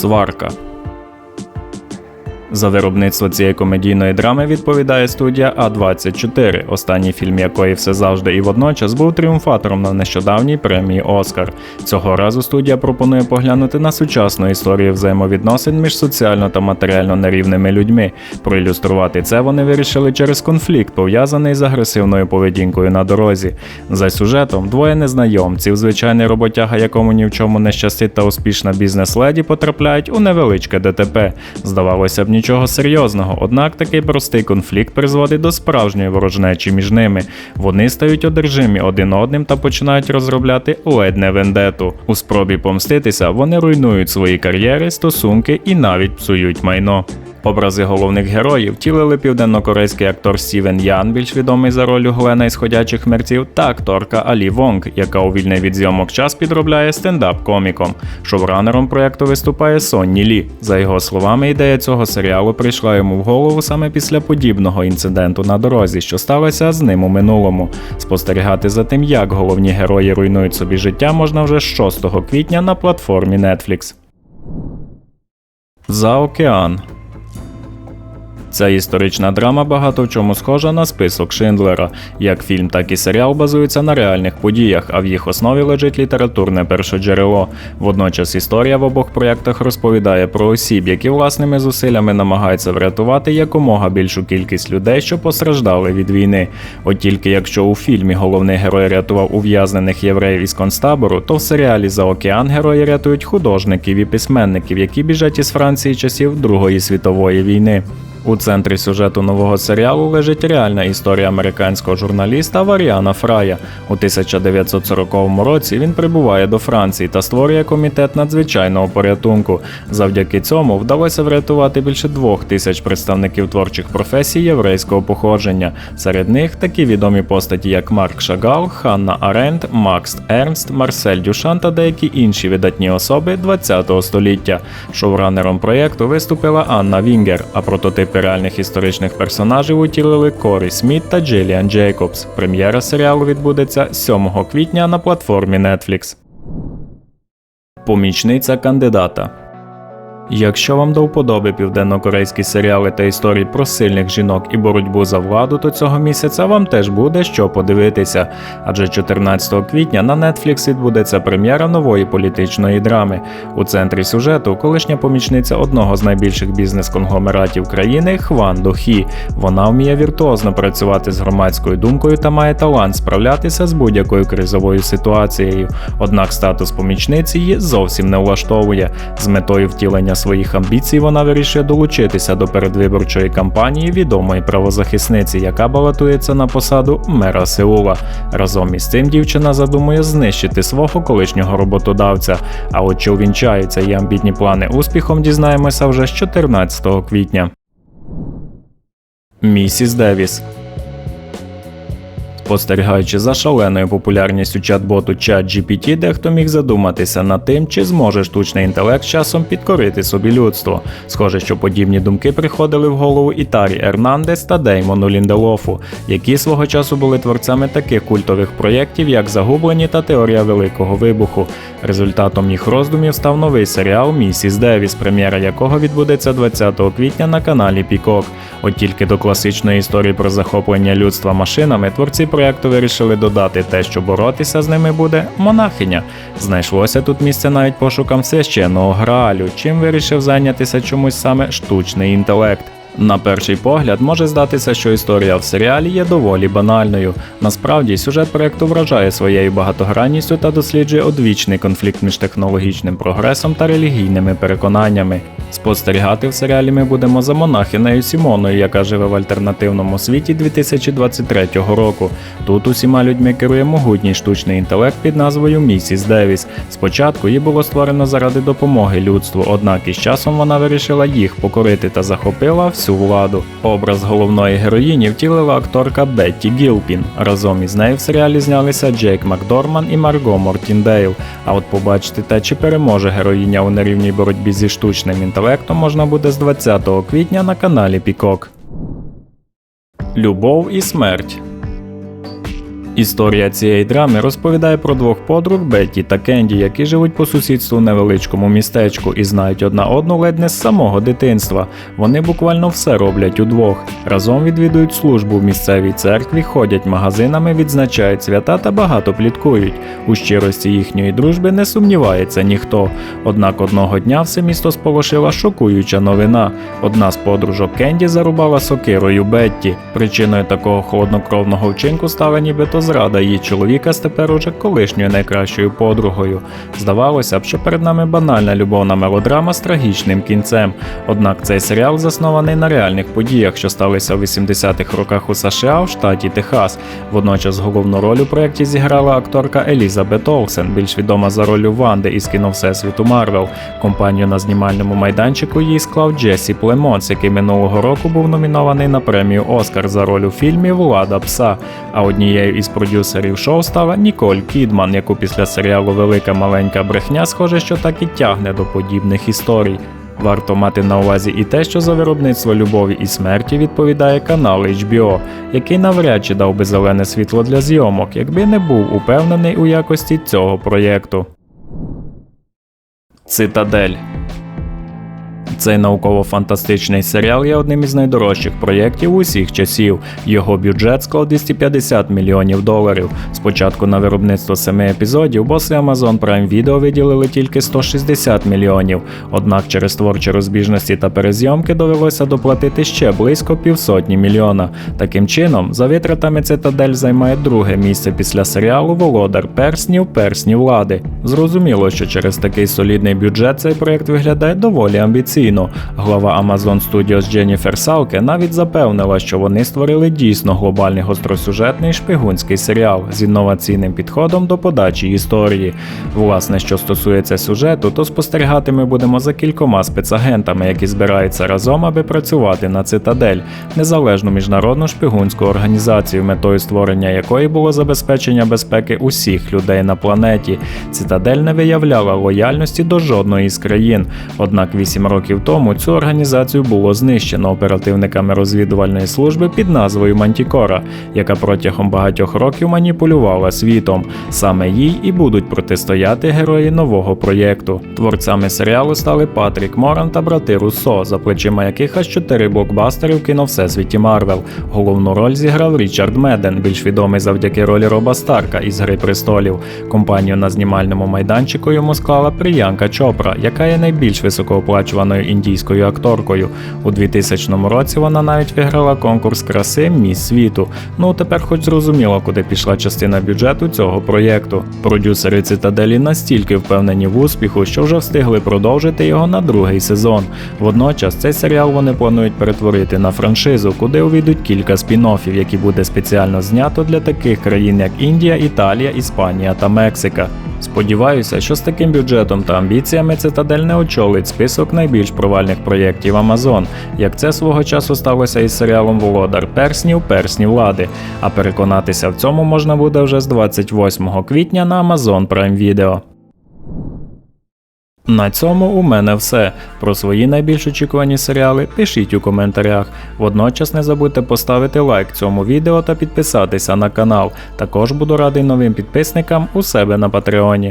Сварка. За виробництво цієї комедійної драми відповідає студія А24, останній фільм якої все завжди і водночас був тріумфатором на нещодавній премії Оскар. Цього разу студія пропонує поглянути на сучасну історію взаємовідносин між соціально та матеріально нерівними людьми. Проілюструвати це вони вирішили через конфлікт, пов'язаний з агресивною поведінкою на дорозі. За сюжетом двоє незнайомців, звичайний роботяга, якому ні в чому не щастить та успішна бізнес-леді потрапляють у невеличке ДТП. Здавалося б, нічого серйозного, однак такий простий конфлікт призводить до справжньої ворожнечі між ними. Вони стають одержимі один одним та починають розробляти ледне вендету. У спробі помститися вони руйнують свої кар'єри, стосунки і навіть псують майно. Образи головних героїв втілили південнокорейський актор Стівен Ян, більш відомий за роль Глена із ходячих мерців, та акторка Алі Вонг, яка у вільний від зйомок час підробляє стендап-коміком. Шоуранером проєкту виступає Сонні Лі. За його словами, ідея цього серіалу прийшла йому в голову саме після подібного інциденту на дорозі, що сталося з ним у минулому. Спостерігати за тим, як головні герої руйнують собі життя, можна вже з 6 квітня на платформі Netflix. За океан. Ця історична драма багато в чому схожа на список Шиндлера. Як фільм, так і серіал базуються на реальних подіях, а в їх основі лежить літературне першоджерело. Водночас історія в обох проєктах розповідає про осіб, які власними зусиллями намагаються врятувати якомога більшу кількість людей, що постраждали від війни. От тільки якщо у фільмі головний герой рятував ув'язнених євреїв із концтабору, то в серіалі За океан герої рятують художників і письменників, які біжать із Франції часів Другої світової війни. У центрі сюжету нового серіалу лежить реальна історія американського журналіста Варіана Фрая. У 1940 році він прибуває до Франції та створює комітет надзвичайного порятунку. Завдяки цьому вдалося врятувати більше двох тисяч представників творчих професій єврейського походження. Серед них такі відомі постаті, як Марк Шагал, Ханна Аренд, Макс Ернст, Марсель Дюшан та деякі інші видатні особи ХХ століття. Шоуранером проєкту виступила Анна Вінгер, а прототип Архетипи реальних історичних персонажів утілили Корі Сміт та Джиліан Джейкобс. Прем'єра серіалу відбудеться 7 квітня на платформі Netflix. Помічниця кандидата Якщо вам до вподоби південнокорейські серіали та історії про сильних жінок і боротьбу за владу, то цього місяця вам теж буде що подивитися. Адже 14 квітня на Netflix відбудеться прем'єра нової політичної драми. У центрі сюжету колишня помічниця одного з найбільших бізнес-конгломератів країни Хван Дохі. Вона вміє віртуозно працювати з громадською думкою та має талант справлятися з будь-якою кризовою ситуацією. Однак статус помічниці її зовсім не влаштовує з метою втілення своїх амбіцій вона вирішує долучитися до передвиборчої кампанії відомої правозахисниці, яка балотується на посаду мера Сеула. Разом із цим дівчина задумує знищити свого колишнього роботодавця. А от чи увінчаються її амбітні плани успіхом, дізнаємося вже з 14 квітня. Місіс Девіс Спостерігаючи за шаленою популярністю чат-боту ChatGPT, дехто міг задуматися над тим, чи зможе штучний інтелект часом підкорити собі людство. Схоже, що подібні думки приходили в голову Ітарі Ернандес та Деймону Лінделофу, які свого часу були творцями таких культових проєктів, як Загублені та Теорія Великого Вибуху. Результатом їх роздумів став новий серіал Місіс Девіс, прем'єра якого відбудеться 20 квітня на каналі Пікок. От тільки до класичної історії про захоплення людства машинами творці проєкту вирішили додати те, що боротися з ними буде монахиня. Знайшлося тут місце навіть пошукам священного граалю, чим вирішив зайнятися чомусь саме штучний інтелект. На перший погляд може здатися, що історія в серіалі є доволі банальною. Насправді, сюжет проекту вражає своєю багатогранністю та досліджує одвічний конфлікт між технологічним прогресом та релігійними переконаннями. Спостерігати в серіалі ми будемо за монахинею Сімоною, яка живе в альтернативному світі 2023 року. Тут усіма людьми керує могутній штучний інтелект під назвою Місіс Девіс. Спочатку її було створено заради допомоги людству, однак із часом вона вирішила їх покорити та захопила всю владу. Образ головної героїні втілила акторка Бетті Гілпін. Разом із нею в серіалі знялися Джейк Макдорман і Марго Мортіндейл. А от побачити те, чи переможе героїня у нерівній боротьбі зі штучним інтелектом, можна буде з 20 квітня на каналі Пікок. Любов і смерть Історія цієї драми розповідає про двох подруг Бетті та Кенді, які живуть по сусідству в невеличкому містечку і знають одна одну ледь не з самого дитинства. Вони буквально все роблять удвох. Разом відвідують службу в місцевій церкві, ходять магазинами, відзначають свята та багато пліткують. У щирості їхньої дружби не сумнівається ніхто. Однак одного дня все місто сполошила шокуюча новина. Одна з подружок Кенді зарубала сокирою Бетті. Причиною такого холоднокровного вчинку стала нібито зрада її чоловіка з тепер уже колишньою найкращою подругою. Здавалося б, що перед нами банальна любовна мелодрама з трагічним кінцем. Однак цей серіал заснований на реальних подіях, що сталися в 80-х роках у США в штаті Техас. Водночас головну роль у проєкті зіграла акторка Елізабет Олсен, більш відома за ролью Ванди із кіно Всесвіту Марвел. Компанію на знімальному майданчику їй склав Джесі Племонс, який минулого року був номінований на премію Оскар за роль у фільмі Влада пса. А однією із продюсерів шоу стала Ніколь Кідман, яку після серіалу Велика маленька брехня схоже, що так і тягне до подібних історій. Варто мати на увазі і те, що за виробництво любові і смерті відповідає канал HBO, який навряд чи дав би зелене світло для зйомок, якби не був упевнений у якості цього проєкту. Цитадель цей науково-фантастичний серіал є одним із найдорожчих проєктів усіх часів. Його бюджет склав 250 мільйонів доларів. Спочатку на виробництво семи епізодів боси Amazon Prime Video виділили тільки 160 мільйонів. Однак через творчі розбіжності та перезйомки довелося доплатити ще близько півсотні мільйона. Таким чином, за витратами Цитадель займає друге місце після серіалу Володар перснів, персні влади. Зрозуміло, що через такий солідний бюджет цей проєкт виглядає доволі амбіційно. Глава Amazon Studios Дженніфер Салке навіть запевнила, що вони створили дійсно глобальний гостросюжетний шпигунський серіал з інноваційним підходом до подачі історії. Власне, що стосується сюжету, то спостерігати ми будемо за кількома спецагентами, які збираються разом, аби працювати на цитадель, незалежну міжнародну шпигунську організацію, метою створення якої було забезпечення безпеки усіх людей на планеті. Цитадель не виявляла лояльності до жодної з країн. Однак 8 років тому цю організацію було знищено оперативниками розвідувальної служби під назвою Мантікора, яка протягом багатьох років маніпулювала світом. Саме їй і будуть протистояти герої нового проєкту. Творцями серіалу стали Патрік Моран та брати Руссо, за плечима яких аж чотири блокбастери в кіно Всесвіті Марвел. Головну роль зіграв Річард Меден, більш відомий завдяки ролі Роба Старка із Гри престолів. Компанію на знімальному майданчику йому склала Приянка Чопра, яка є найбільш високооплачуваною індійською акторкою. У 2000 році вона навіть виграла конкурс краси Міс світу. Ну тепер хоч зрозуміло, куди пішла частина бюджету цього проєкту. Продюсери цитаделі настільки впевнені в успіху, що вже встигли продовжити його на другий сезон. Водночас цей серіал вони планують перетворити на франшизу, куди увійдуть кілька спін-оффів, які буде спеціально знято для таких країн, як Індія, Італія, Іспанія та Мексика. Сподіваюся, що з таким бюджетом та амбіціями цитадель не очолить список найбільш провальних проєктів Amazon, як це свого часу сталося із серіалом Володар перснів, персні влади. А переконатися в цьому можна буде вже з 28 квітня на Amazon Prime Video. На цьому у мене все. Про свої найбільш очікувані серіали пишіть у коментарях. Водночас не забудьте поставити лайк цьому відео та підписатися на канал. Також буду радий новим підписникам у себе на Патреоні.